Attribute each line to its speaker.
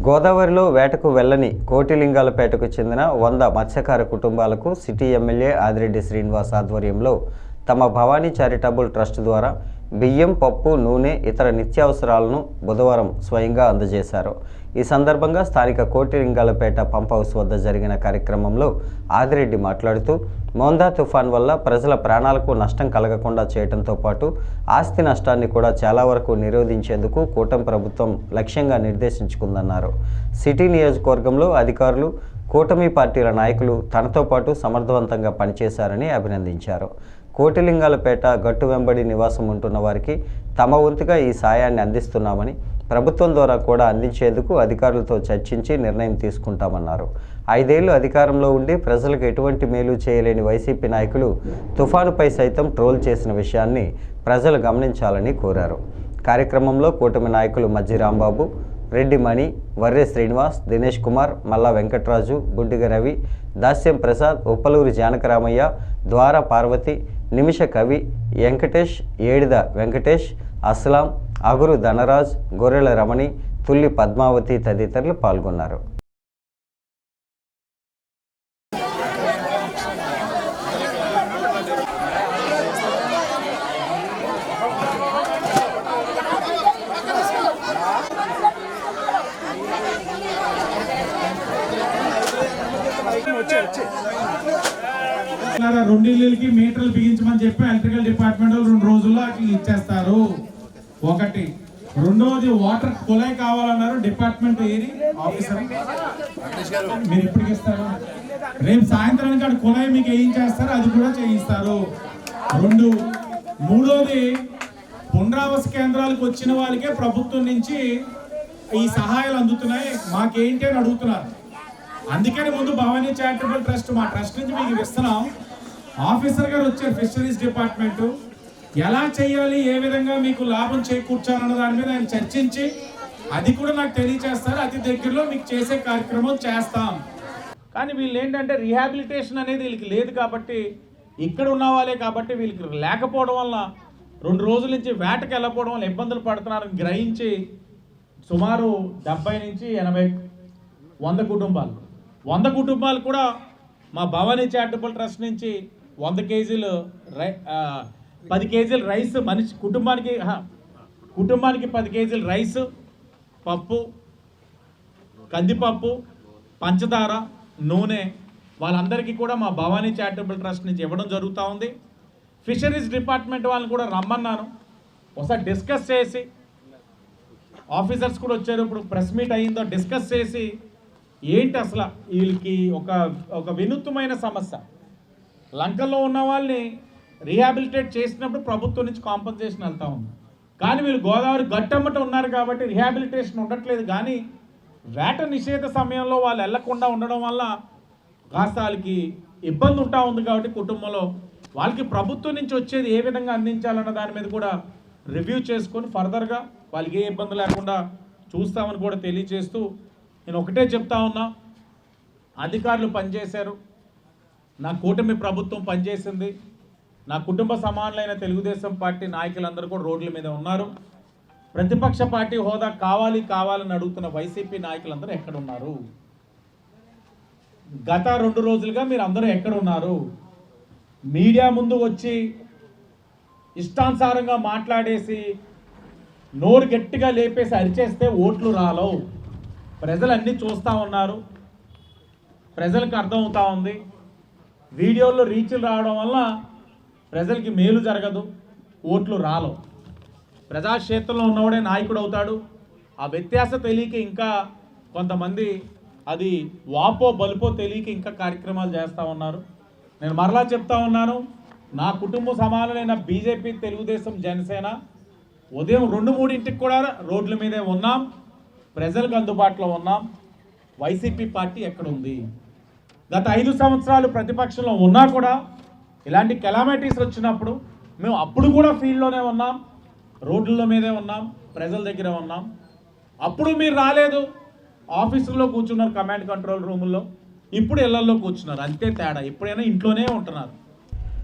Speaker 1: గోదావరిలో వేటకు వెళ్ళని కోటిలింగాలపేటకు చెందిన వంద మత్స్యకార కుటుంబాలకు సిటీ ఎమ్మెల్యే ఆదిరెడ్డి శ్రీనివాస్ ఆధ్వర్యంలో తమ భవానీ చారిటబుల్ ట్రస్ట్ ద్వారా బియ్యం పప్పు నూనె ఇతర నిత్యావసరాలను బుధవారం స్వయంగా అందజేశారు. ఈ సందర్భంగా స్థానిక కోటిలింగాలపేట పంప్ హౌస్ వద్ద జరిగిన కార్యక్రమంలో ఆదిరెడ్డి మాట్లాడుతూ మోందా తుఫాన్ వల్ల ప్రజల ప్రాణాలకు నష్టం కలగకుండా చేయడంతో పాటు ఆస్తి నష్టాన్ని కూడా చాలా వరకు నిరోధించేందుకు కూటమి ప్రభుత్వం లక్ష్యంగా నిర్దేశించుకుందన్నారు. సిటీ నియోజకవర్గంలో అధికారులు కూటమి పార్టీల నాయకులు తనతో పాటు సమర్థవంతంగా పనిచేశారని అభినందించారు. కోటిలింగాలపేట గట్టు వెంబడి నివాసం ఉంటున్న వారికి తమ వంతుగా ఈ సాయాన్ని అందిస్తున్నామని ప్రభుత్వం ద్వారా కూడా అందించేందుకు అధికారులతో చర్చించి నిర్ణయం తీసుకుంటామన్నారు. ఐదేళ్ళు అధికారంలో ఉండి ప్రజలకు ఎటువంటి మేలు చేయలేని వైసీపీ నాయకులు తుఫానుపై సైతం ట్రోల్ చేసిన విషయాన్ని ప్రజలు గమనించాలని కోరారు. కార్యక్రమంలో కూటమి నాయకులు మజ్జి రాంబాబు రెడ్డి మణి వర్రే శ్రీనివాస్ దినేష్ కుమార్ మల్లా వెంకట్రాజు గుడ్డిగ రవి దాస్యం ప్రసాద్ ఉప్పలూరి జానకరామయ్య ద్వార పార్వతి నిమిష కవి వెంకటేష్ ఏడిద వెంకటేష్ అస్లాం అగురు ధనరాజ్ గొర్రెల రమణి తుల్లి పద్మావతి తదితరులు పాల్గొన్నారు.
Speaker 2: ఇట్లాగా రెండు ఇళ్ళకి మీటర్లు బిగించమని చెప్పి ఎలక్ట్రికల్ డిపార్ట్మెంట్ రెండు రోజుల్లో అట్లా ఇచ్చేస్తారు. ఒకటి. రెండవది వాటర్ కుళాయి కావాలన్నారు డిపార్ట్మెంట్ ఏది? ఆఫీసర్. మీరు ఎప్పటికి ఇస్తారు? రేపు సాయంత్రానికి అక్కడ కుళాయి మీకు వేయించేస్తారు అది కూడా చేయిస్తారు. రెండు. మూడోది పునరావాస కేంద్రాలకు వచ్చిన వాళ్ళకే ప్రభుత్వం నుంచి ఈ సహాయాలు అందుతున్నాయి. మాకేంటి అని అడుగుతున్నారు. అందుకని ముందు భవానీ చారిటబుల్ ట్రస్ట్ మా ట్రస్ట్ నుంచి మీకు ఇస్తున్నాం. ఆఫీసర్ గారు వచ్చారు ఫిషరీస్ డిపార్ట్మెంట్. ఎలా చేయాలి ఏ విధంగా మీకు లాభం చేకూర్చాలన్న దాని మీద ఆయన చర్చించి అది కూడా నాకు తెలియచేస్తారు. అతి దగ్గరలో మీకు చేసే కార్యక్రమం చేస్తాం. కానీ వీళ్ళు ఏంటంటే రీహాబిలిటేషన్ అనేది వీళ్ళకి లేదు కాబట్టి ఇక్కడ ఉన్న వాళ్ళే కాబట్టి వీళ్ళకి లేకపోవడం వల్ల రెండు రోజుల నుంచి వేటకు వెళ్ళకపోవడం వల్ల ఇబ్బందులు పడుతున్నారని గ్రహించి సుమారు డెబ్బై నుంచి ఎనభై వంద కుటుంబాలు. వంద కుటుంబాలు కూడా మా భవానీ చారిటబుల్ ట్రస్ట్ నుంచి వంద కేజీలు రై పది కేజీలు రైస్ మనిషి కుటుంబానికి కుటుంబానికి పది కేజీలు రైస్ పప్పు కందిపప్పు పంచదార నూనె వాళ్ళందరికీ కూడా మా భవానీ చారిటబుల్ ట్రస్ట్ నుంచి ఇవ్వడం జరుగుతూ ఉంది. ఫిషరీస్ డిపార్ట్మెంట్ వాళ్ళని కూడా రమ్మన్నాను. ఒకసారి డిస్కస్ చేసి ఆఫీసర్స్ కూడా వచ్చారు. ఇప్పుడు ప్రెస్ మీట్ అయ్యిందో డిస్కస్ చేసి ఏంటి అసలు వీళ్ళకి ఒక ఒక వినూత్నమైన సమస్య? లంకల్లో ఉన్న వాళ్ళని రీహాబిలిటేట్ చేసినప్పుడు ప్రభుత్వం నుంచి కాంపన్సేషన్ వెళ్తా ఉంది. కానీ వీళ్ళు గోదావరి గట్టమ్మట ఉన్నారు కాబట్టి రీహాబిలిటేషన్ ఉండట్లేదు. కానీ వేట నిషేధ సమయంలో వాళ్ళు వెళ్ళకుండా ఉండడం వల్ల కాస్త వాళ్ళకి ఇబ్బంది ఉంటా ఉంది కాబట్టి కుటుంబంలో వాళ్ళకి ప్రభుత్వం నుంచి వచ్చేది ఏ విధంగా అందించాలన్న దాని మీద కూడా రివ్యూ చేసుకొని ఫర్దర్గా వాళ్ళకి ఏ ఇబ్బంది లేకుండా చూస్తామని కూడా తెలియజేస్తూ నేను ఒకటే చెప్తా ఉన్నా. అధికారులు పనిచేశారు. నా కూటమి ప్రభుత్వం పనిచేసింది. నా కుటుంబ సమానులైన తెలుగుదేశం పార్టీ నాయకులందరూ కూడా రోడ్ల మీద ఉన్నారు. ప్రతిపక్ష పార్టీ హోదా కావాలి కావాలని అడుగుతున్న వైసీపీ నాయకులందరూ ఎక్కడున్నారు? గత రెండు రోజులుగా మీరు అందరూ ఎక్కడ ఉన్నారు మీడియా ముందు వచ్చి ఇష్టానుసారంగా మాట్లాడేసి నోరు గట్టిగా లేపేసి అరిచేస్తే ఓట్లు రాలవు. ప్రజలు అన్నీ చూస్తూ ఉన్నారు. ప్రజలకు అర్థమవుతా ఉంది. వీడియోల్లో రీచ్లు రావడం వల్ల ప్రజలకి మేలు జరగదు ఓట్లు రాలవు. ప్రజాక్షేత్రంలో ఉన్నవాడే నాయకుడు అవుతాడు. ఆ వ్యత్యాస తెలియక ఇంకా కొంతమంది అది వాపో బలుపో తెలియక ఇంకా కార్యక్రమాలు చేస్తూ ఉన్నారు. నేను మరలా చెప్తా ఉన్నాను నా కుటుంబ సమానమైన బీజేపీ తెలుగుదేశం జనసేన ఉదయం రెండు మూడింటికి కూడా రోడ్ల మీదే ఉన్నాం. ప్రజలకు అందుబాటులో ఉన్నాం వైసీపీ పార్టీ ఎక్కడ ఉంది గత ఐదు సంవత్సరాలు ప్రతిపక్షంలో ఉన్నా కూడా ఇలాంటి కెలామిటీస్ వచ్చినప్పుడు మేము అప్పుడు కూడా ఫీల్డ్లోనే ఉన్నాం రోడ్ల మీదే ఉన్నాం ప్రజల దగ్గర ఉన్నాం. అప్పుడు మీరు రాలేదు. ఆఫీసుల్లో కూర్చున్నారు కమాండ్ కంట్రోల్ రూముల్లో ఇప్పుడు ఇళ్ళలో కూర్చున్నారు. అంతే తేడా. ఎప్పుడైనా ఇంట్లోనే ఉంటున్నారు.